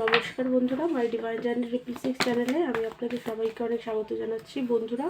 নমস্কার বন্ধুরা my divine journey triple six চ্যানেলে আমি আপনাদের সবাইকে অনেক স্বাগত জানাচ্ছি। বন্ধুরা,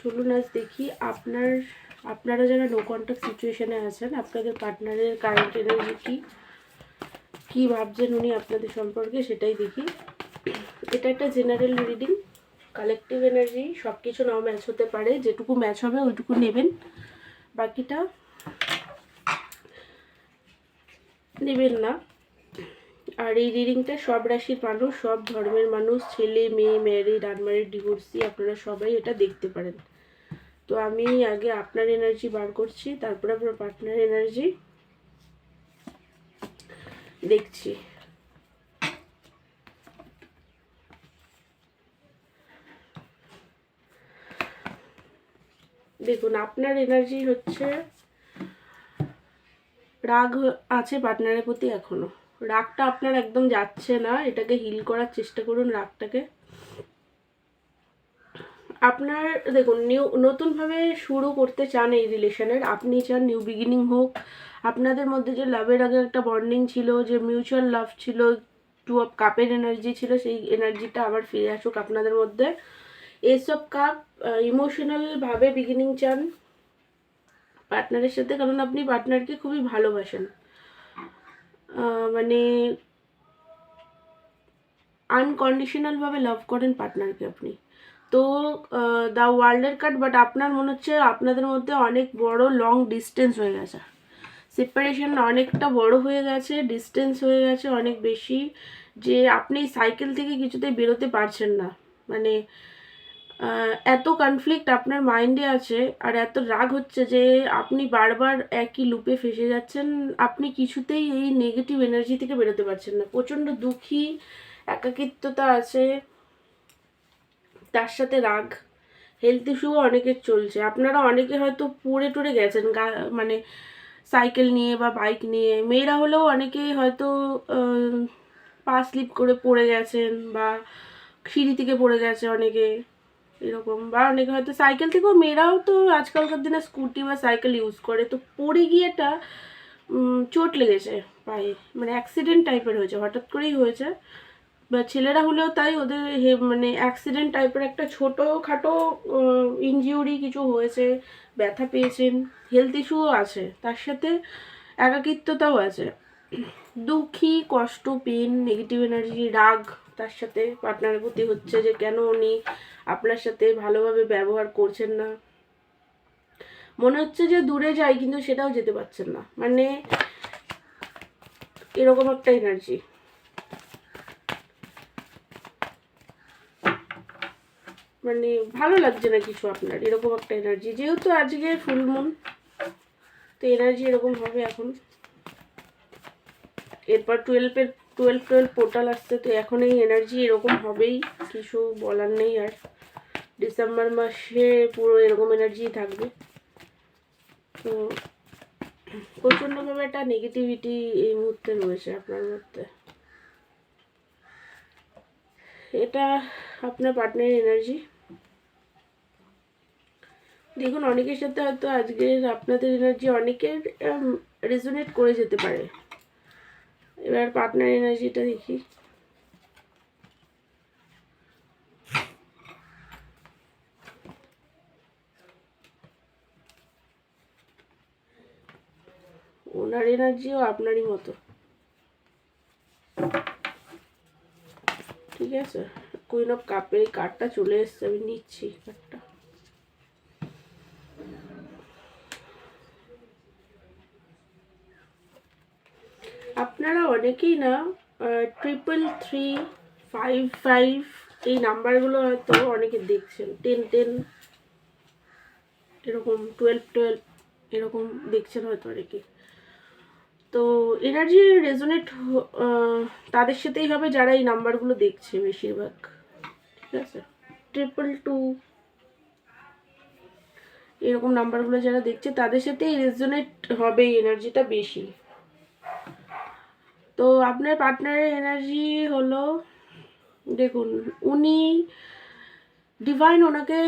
চলুন আজ দেখি আপনার, আপনারা যারা নো কন্ট্যাক্ট সিচুয়েশনে আছেন, আপনাদের পার্টনারের কারেন্ট এনার্জি কী কী ভাবছেন উনি আপনাদের সম্পর্কে সেটাই দেখি। এটা একটা জেনারেল রিডিং কালেকটিভ এনার্জি সব কিছু নাও ম্যাচ হতে পারে, যেটুকু ম্যাচ হবে ওইটুকু নেবেন। বাকিটা নেবেন না। আর এই রিডিংটা সব রাশির মানুষ, সব ধর্মের মানুষ, ছেলে, মেয়ে ম্যারিড আনম্যারিড ডিভোর্সি আপনারা সবাই এটা দেখতে পারেন। তো আমি আগে আপনার এনার্জি বার করছি, তারপরে আপনার পার্টনার এনার্জি দেখছি। দেখুন, আপনার এনার্জি হচ্ছে, রাগ আছে পার্টনারের প্রতি এখনও। রাগটা আপনার একদম যাচ্ছে না, এটাকে হিল করার চেষ্টা করুন রাগটাকে। আপনার, দেখুন নিউ নতুনভাবে শুরু করতে চান এই রিলেশনের আপনি চান নিউ বিগিনিং হোক, আপনাদের মধ্যে যে লাভের আগে একটা বন্ডিং ছিল, যে মিউচুয়াল লাভ ছিল টু অফ কাপের এনার্জি ছিল, সেই এনার্জিটা আবার ফিরে আসুক আপনাদের মধ্যে। এসব কাপ ইমোশনালভাবে বিগিনিং চান। পার্টনারের সাথে, কারণ আপনি পার্টনারকে খুবই ভালোবাসেন। মানে আনকন্ডিশনালভাবে লাভ করেন পার্টনারকে আপনি। তো দ্য ওয়ার্ল্ডের কার্ড বাট আপনার মনে হচ্ছে আপনাদের মধ্যে অনেক বড় লং ডিস্টেন্স হয়ে গেছে। সেপারেশন অনেকটা বড় হয়ে গেছে ডিস্টেন্স হয়ে গেছে অনেক বেশি, যে আপনি সাইকেল থেকে কিছুতে বেরোতে পারছেন না। মানে এত কনফ্লিক্ট আপনার মাইন্ডে আছে আর এত রাগ হচ্ছে যে আপনি বারবার একই লুপে ফেসে যাচ্ছেন, আপনি কিছুতেই এই নেগেটিভ এনার্জি থেকে বেরোতে পারছেন না। প্রচণ্ড দুঃখী, একাকিত্বতা আছে, তার সাথে রাগ হেলথ ইস্যুও অনেকের চলছে। আপনারা অনেকে হয়তো পড়ে টরে গেছেন মানে সাইকেল নিয়ে বা বাইক নিয়ে। মেয়েরা হলেও অনেকেই হয়তো পা স্লিপ করে পড়ে গেছেন বা সিঁড়ি থেকে পড়ে গেছে অনেকে। এরকম। বা অনেকে হয়তো সাইকেল থেকেও মেয়েরাও তো আজকালকার দিনে স্কুটি বা সাইকেল ইউজ করে। তো পড়ে গিয়েটা চোট লেগেছে পায়ে মানে অ্যাক্সিডেন্ট টাইপের হয়েছে, হঠাৎ করেই হয়েছে। বা ছেলেরা হলেও তাই ওদের মানে অ্যাক্সিডেন্ট টাইপের একটা ছোটো খাটো ইনজিউরি কিছু হয়েছে, ব্যথা পেয়েছেন হেলথ ইস্যুও আছে। তার সাথে একাকিত্বতাও আছে। দুঃখী, কষ্ট পেন নেগেটিভ এনার্জি রাগ তার সাথে পার্টনারের প্রতি হচ্ছে যে কেন উনি আপনার সাথে ভালোভাবে ব্যবহার করছেন না? মনে হচ্ছে যে দূরে যাই, কিন্তু সেটাও যেতে পারছেন না। মানে এরকম একটা এনার্জি মানে ভালো লাগছে না কিছু আপনার, এরকম একটা এনার্জি যেহেতু আজকে ফুলমুন তো এনার্জি এরকম হবে এখন। এরপর টুয়েলভের টুয়েলভ টুয়েলভ পোর্টাল আসছে, তো এখন এই এনার্জি এরকম হবেই, কিছু বলার নেই আর। ডিসেম্বর মাসে পুরো এরকম এনার্জি থাকবে। তো প্রচণ্ডভাবে একটা নেগেটিভিটি এই মুহূর্তে রয়েছে আপনার মধ্যে। এটা আপনার পার্টনারের এনার্জি দেখুন, অনেকের সাথে হয়তো আজকের আপনাদের এনার্জি অনেকের রেজোনেট করে যেতে পারে। এবার পার্টনার এনার্জিটা দেখি। ওনার এনার্জিও আপনারই মতো। ঠিক আছে? কুইন অফ কাপের এই কার্ডটা চলে এসছে, আমি নিচ্ছি কার্ডটা আপনারা অনেকেই না ট্রিপল থ্রি ফাইভ ফাইভ এই নাম্বারগুলো হয়তো অনেকে দেখছেন। টেন টেন এরকম টুয়েলভ টুয়েলভ এরকম দেখছেন হয়তো অনেকে। তো এনার্জি রেজোনেট তাদের সাথেই হবে যারা এই নাম্বারগুলো দেখছে বেশিরভাগ। ঠিক আছে? ট্রিপল টু এরকম নাম্বারগুলো যারা দেখছে, তাদের সাথেই রেজোনেট হবে এনার্জিটা বেশি। তো আপনার পার্টনারের এনার্জি হলো, দেখুন, উনি ডিভাইন ওনাকে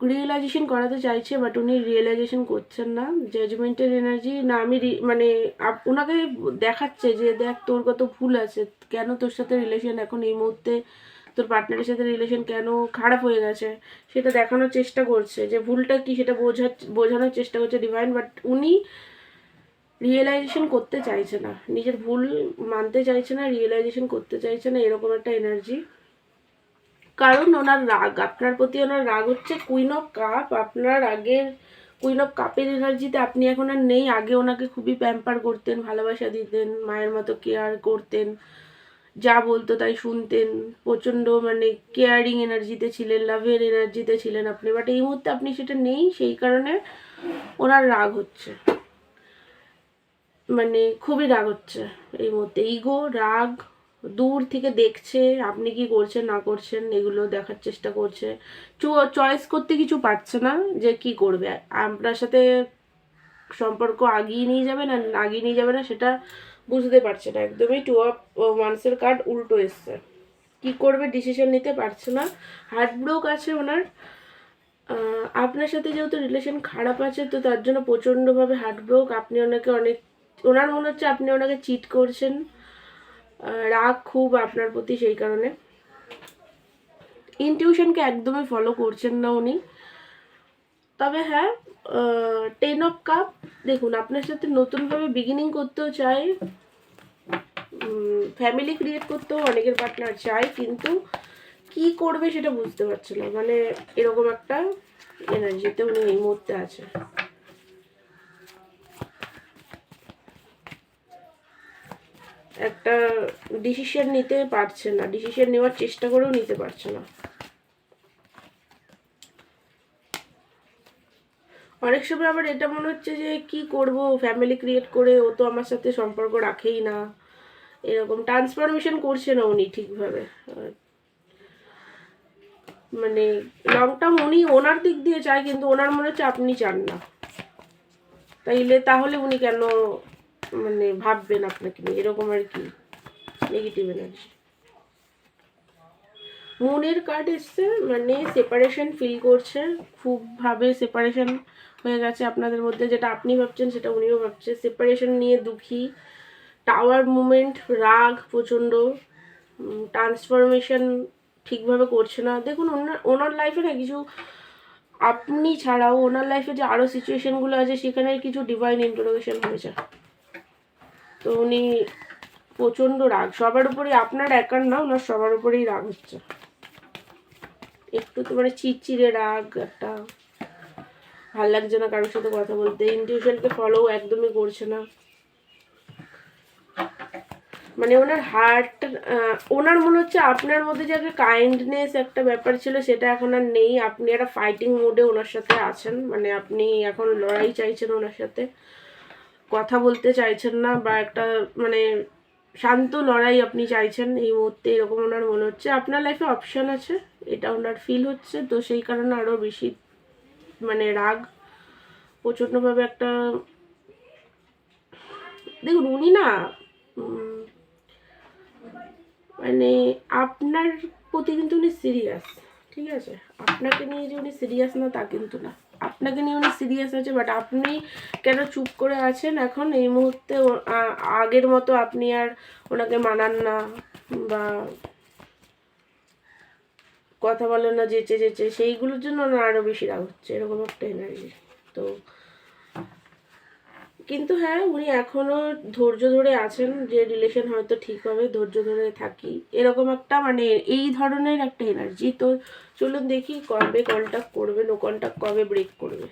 রিয়েলাইজেশন করাতে চাইছে বাট উনি রিয়েলাইজেশন করছেন না জাজমেন্টের এনার্জি না, আমি মানে ওনাকে দেখাচ্ছে যে, দেখ, তোর কত ভুল আছে, কেন তোর সাথে রিলেশন এখন এই মুহূর্তে, তোর পার্টনারের সাথে রিলেশন কেন খারাপ হয়ে গেছে? সেটা দেখানোর চেষ্টা করছে, যে ভুলটা কি সেটা বোঝা বোঝানোর চেষ্টা করছে ডিভাইন বাট উনি রিয়েলাইজেশন করতে চাইছে না। নিজের ভুল মানতে চাইছে না রিয়েলাইজেশন করতে চাইছে না, এরকম একটা এনার্জি কারণ ওনার রাগ, আপনার প্রতি ওনার রাগ হচ্ছে কুইন অফ কাপ আপনার আগের কুইন অফ কাপের এনার্জিতে আপনি এখন আর নেই। আগে ওনাকে খুবই প্যাম্পার করতেন, ভালোবাসা দিতেন, মায়ের মতো কেয়ার করতেন, যা বলতো তাই শুনতেন। প্রচণ্ড মানে কেয়ারিং এনার্জিতে ছিলেন লাভের এনার্জিতে ছিলেন আপনি। বাট এই মুহূর্তে আপনি সেটা নেই, সেই কারণে ওনার রাগ হচ্ছে। মানে খুবই রাগ হচ্ছে এই মুহূর্তে। ইগো রাগ, দূর থেকে দেখছে, আপনি কি করছেন, না করছেন, এগুলো দেখার চেষ্টা করছে। চয়েস করতে কিছু পারছে না যে কি করবে। আপনার সাথে সম্পর্ক আগিয়ে নিয়ে যাবে না, আগিয়ে নিয়ে যাবে না, সেটা বুঝতে পারছে না একদমই। টু অফ ওয়ান্সের কার্ড উল্টো এসছে। কি করবে ডিসিশন নিতে পারছে না। হার্ট ব্রোক আছে ওনার। আপনার সাথে যেহেতু রিলেশন খারাপ আছে, তো তার জন্য প্রচণ্ডভাবে হার্ট ব্রোক আপনি ওনাকে অনেক ওনার মনে হচ্ছে আপনি ওনাকে চিট করছেন। রাগ খুব আপনার প্রতি সেই কারণে। ইনটিউশনকে একদমই ফলো করছেন না উনি। তবে হ্যাঁ টেন অফ কাপ দেখুন, আপনার সাথে নতুনভাবে বিগিনিং করতেও চাই ফ্যামিলি ক্রিয়েট করতেও অনেকের পার্টনার চায় কিন্তু কি করবে সেটা বুঝতে পারছে না। মানে এরকম একটা এনার্জিতে উনি এই মুহূর্তে আছে। একটা ডিসিশন নিতে পারছে না। ডিসিশন নেওয়ার চেষ্টা করেও নিতে পারছে না। অনেক সময় আবার এটা মনে হচ্ছে যে, কি করব? ফ্যামিলি ক্রিয়েট করে ও তো আমার সাথে সম্পর্ক রাখেই না। এরকম ট্রান্সফরমেশন করছে না উনি ঠিকভাবে। মানে লং টার্ম উনি ওনার দিক দিয়ে চায়, কিন্তু ওনার মনে হচ্ছে আপনি চান না। তাইলে তাহলে উনি কেন মানে ভাববেন আপনাকে নিয়ে, এরকম আর কি নেগেটিভ এনার্জি মুনের কার্ড এসছে মানে সেপারেশন ফিল করছে খুব ভাবে সেপারেশন হয়ে গেছে আপনাদের মধ্যে, যেটা আপনি ভাবছেন, সেটা উনিও ভাবছে। সেপারেশন নিয়ে দুঃখী টাওয়ার মুভমেন্ট রাগ, প্রচণ্ড ট্রান্সফরমেশন ঠিকভাবে করছে না। দেখুন, ওনার ওনার লাইফে না কিছু আপনি ছাড়াও, ওনার লাইফে যে আরও সিচুয়েশনগুলো আছে, সেখানে কিছু ডিভাইন ইন্টারোগেশন হয়েছে। তো উনি প্রচণ্ড রাগ। সবার উপরেই আপনার একার না, ওনার সবার উপরেই রাগ হচ্ছে। একটু তো মানে চিড়চিড়ে রাগ, একটা ভালো লাগছে না কারোর সাথে কথা বলতে। ইনটিউশনকে ফলো একদমই করছে না। মানে ওনার হার্ট ওনার মনে হচ্ছে আপনার মধ্যে যে একটা কাইন্ডনেস একটা ব্যাপার ছিল, সেটা এখন আর নেই। আপনি একটা ফাইটিং মোডে ওনার সাথে আছেন। মানে আপনি এখন লড়াই চাইছেন ওনার সাথে। কথা বলতে চাইছেন না বা একটা মানে শান্ত লড়াই আপনি চাইছেন, এই মুহূর্তে এরকম ওনার মনে হচ্ছে। আপনার লাইফে অপশান আছে, এটা ওনার ফিল হচ্ছে, তো সেই কারণে আরও বেশি মানে রাগ, প্রচণ্ডভাবে একটা দেখুন, উনি না মানে আপনার প্রতি কিন্তু উনি সিরিয়াস ঠিক আছে? আপনাকে নিয়ে যে উনি সিরিয়াস না, তা কিন্তু না। আপনাকে নিয়ে উনি সিরিয়াস আছে বাট আপনি কেন চুপ করে আছেন এখন? এই মুহূর্তে আগের মতো আপনি আর ওনাকে মানান না বা কথা বলেন না যেচে যেচে সেইগুলোর জন্য ওনার আরও বেশি রাগ হচ্ছে, এরকম একটা এনার্জি তো কিন্তু হ্যাঁ উনি এখনও ধৈর্য ধরে আছেন যে রিলেশন হয়তো ঠিক হবে, ধৈর্য ধরে থাকি। এরকম একটা মানে এই ধরনের একটা এনার্জি তো চলুন দেখি কবে কন্ট্যাক্ট করবে নো কন্ট্যাক্ট কবে ব্রেক করবে।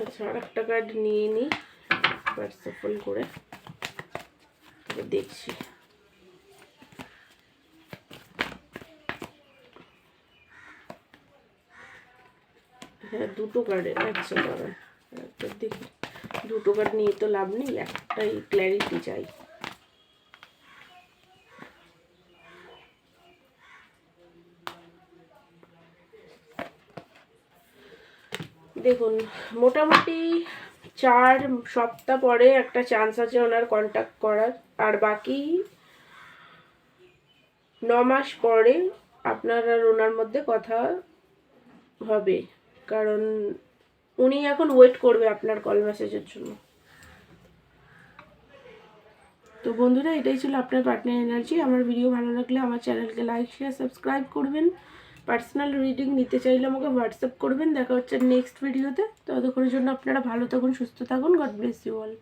আচ্ছা একটা কার্ড নিয়ে নিই হোয়াটসঅ্যাপল করে। দেখছি। হ্যাঁ দুটো কার্ডে দাঁড়ান একটা দেখি। দুটো কার্ড নিয়ে তো লাভ নেই, একটাই ক্ল্যারিটি চাই। দেখুন, মোটামুটি চার সপ্তাহ পরে একটা চান্স আছে ওনার কন্ট্যাক্ট করার। আর বাকি ন মাস পরে আপনার আর ওনার মধ্যে কথা হবে। কারণ উনি এখন ওয়েট করবে আপনার কল মেসেজের জন্য। তো বন্ধুরা, এটাই ছিল আপনার পার্টনার এনার্জি আমার ভিডিও ভালো লাগলে আমার চ্যানেলকে লাইক শেয়ার সাবস্ক্রাইব করবেন। পার্সোনাল রিডিং নিতে চাইলে আমাকে হোয়াটসঅ্যাপ করবেন। দেখা হচ্ছে নেক্সট ভিডিওতে ততক্ষণের জন্য আপনারা ভালো থাকুন, সুস্থ থাকুন। God bless you all